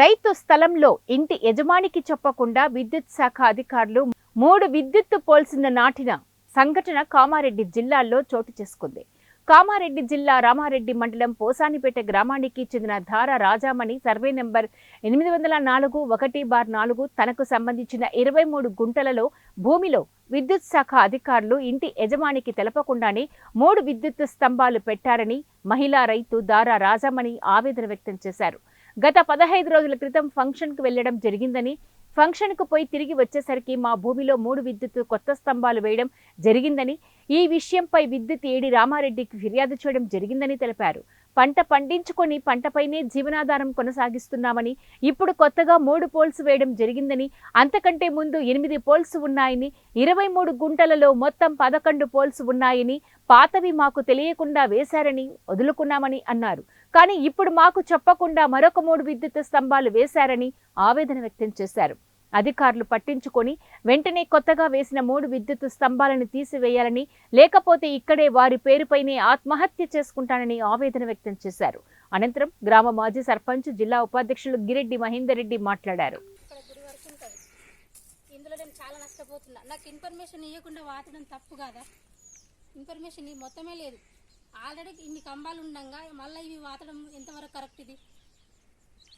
రైతు స్థలంలో ఇంటి యజమానికి చెప్పకుండా విద్యుత్ శాఖ అధికారులు మూడు విద్యుత్ పోల్సిన నాటిన సంఘటన కామారెడ్డి జిల్లాలో చోటు చేసుకుంది. కామారెడ్డి జిల్లా రామారెడ్డి మండలం పోసానిపేట గ్రామానికి చెందిన ధార రాజామణి సర్వే నెంబర్ ఎనిమిది వందల నాలుగు ఒకటి బార్ నాలుగు తనకు సంబంధించిన ఇరవై మూడు గుంటలలో భూమిలో విద్యుత్ శాఖ అధికారులు ఇంటి యజమానికి తెలపకుండానే మూడు విద్యుత్ స్తంభాలు పెట్టారని మహిళా రైతు దారా రాజామణి ఆవేదన వ్యక్తం చేశారు. గత పదహైదు రోజుల క్రితం ఫంక్షన్కు వెళ్ళడం జరిగిందని ఫంక్షన్కు పోయి తిరిగి వచ్చేసరికి మా భూమిలో మూడు విద్యుత్ కొత్త స్తంభాలు వేయడం జరిగిందని ఈ విషయంపై విద్యుత్ ఏడి రామారెడ్డికి ఫిర్యాదు చేయడం జరిగిందని తెలిపారు. పంట పండించుకొని పంటపైనే జీవనాధారం కొనసాగిస్తున్నామని ఇప్పుడు కొత్తగా మూడు పోల్స్ వేయడం జరిగిందని అంతకంటే ముందు ఎనిమిది పోల్స్ ఉన్నాయని ఇరవై మూడు గుంటలలో మొత్తం పదకొండు పోల్స్ ఉన్నాయని పాతవి మాకు తెలియకుండా వేశారని వదులుకున్నామని అన్నారు. కానీ ఇప్పుడు మాకు చెప్పకుండా మరొక మూడు విద్యుత్ స్తంభాలు వేశారని ఆవేదన వ్యక్తం చేశారు. అధికారులు పట్టించుకొని వెంటనే కొత్తగా వేసిన మూడు విద్యుత్ స్తంభాలను తీసివేయాలని లేకపోతే ఇక్కడే వారి పేరుపైనే ఆత్మహత్య చేసుకుంటానని ఆవేదన వ్యక్తం చేశారు. అనంతరం గ్రామ మాజీ సర్పంచ్ జిల్లా ఉపాధ్యక్షులు గిరెడ్డి మహేందర్ రెడ్డి మాట్లాడారు. ఇందులో నేను చాలా నష్టపోతున్నా. నాకు ఇన్ఫర్మేషన్ ఇవ్వకుండా వాతడం తప్పు కాదా? ఇన్ఫర్మేషన్ మొత్తమే లేదు. ఆల్రెడీ ఇన్ని కంబాలు ఉండగా మళ్ళీ ఇవి వాతడం ఎంతవరకు కరెక్ట్ ఇది?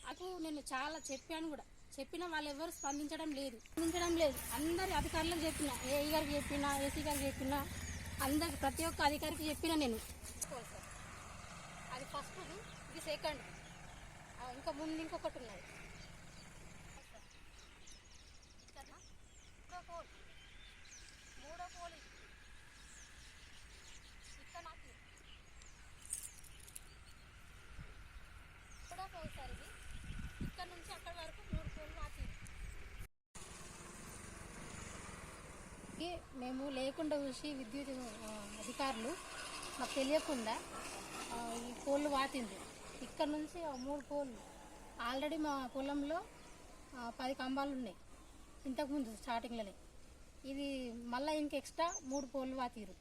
నాకు నేను చాలా చెప్పాను కూడా. చెప్పినా వాళ్ళు ఎవరు స్పందించడం లేదు. స్పందించడం లేదు. అందరి అధికారులకు చెప్పిన ఏఈ గారికి చెప్పినా ఏసీ గారికి చెప్పినా అందరికి ప్రతి ఒక్క అధికారికి చెప్పిన నేను. అది ఫస్ట్ ఇది సెకండ్ ఇంకా ముందు ఇంకొకటి ఉన్నది. మూడో పోలీసు మూడో పోల్ ఇది. ఇక్కడ నాకు మూడో పోల్ సార్ ఇది ఇక్కడ నుంచి అక్కడ వరకు మూడు పోల్ నాకు కి మేము లేకుండా చూసి విద్యుత్ అధికారులు మాకు తెలియకుండా ఈ పోళ్ళు వాతింది ఇక్కడ నుంచి మూడు పోళ్ళు ఆల్రెడీ మా పొలంలో పది కంబాలు ఉన్నాయి ఇంతకుముందు స్టార్టింగ్లోనే. ఇది మళ్ళీ ఇంక ఎక్స్ట్రా మూడు పోళ్ళు వాతిరు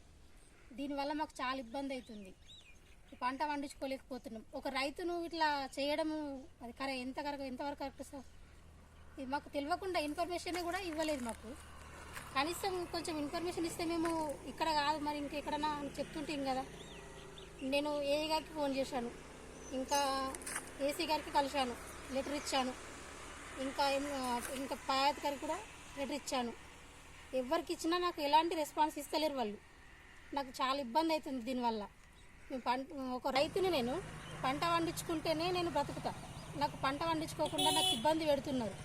దీనివల్ల మాకు చాలా ఇబ్బంది అవుతుంది పంట పండించుకోలేకపోతున్నాం. ఒక రైతును ఇట్లా చేయడము అది కరెక్ట్ ఎంత కరెక్ట్ ఎంతవరకు కరెక్ట్ సార్? ఇది మాకు తెలియకుండా ఇన్ఫర్మేషన్ కూడా ఇవ్వలేదు మాకు. కనీసం కొంచెం ఇన్ఫర్మేషన్ ఇస్తే మేము ఇక్కడ కాదు మరి ఇంకెక్కడన్నా అని చెప్తుంటాం కదా. నేను ఏఈ గారికి ఫోన్ చేశాను. ఇంకా ఏసీ గారికి కలిశాను. లెటర్ ఇచ్చాను. ఇంకా ఇంకా పయాత్ గారికి కూడా లెటర్ ఇచ్చాను. ఎవరికి ఇచ్చినా నాకు ఎలాంటి రెస్పాన్స్ ఇస్తలేరు వాళ్ళు. నాకు చాలా ఇబ్బంది అవుతుంది దీనివల్ల. మేము పంట ఒక రైతుని నేను పంట పండించుకుంటేనే నేను బ్రతుకుతా. నాకు పంట పండించుకోకుండా నాకు ఇబ్బంది పెడుతున్నారు.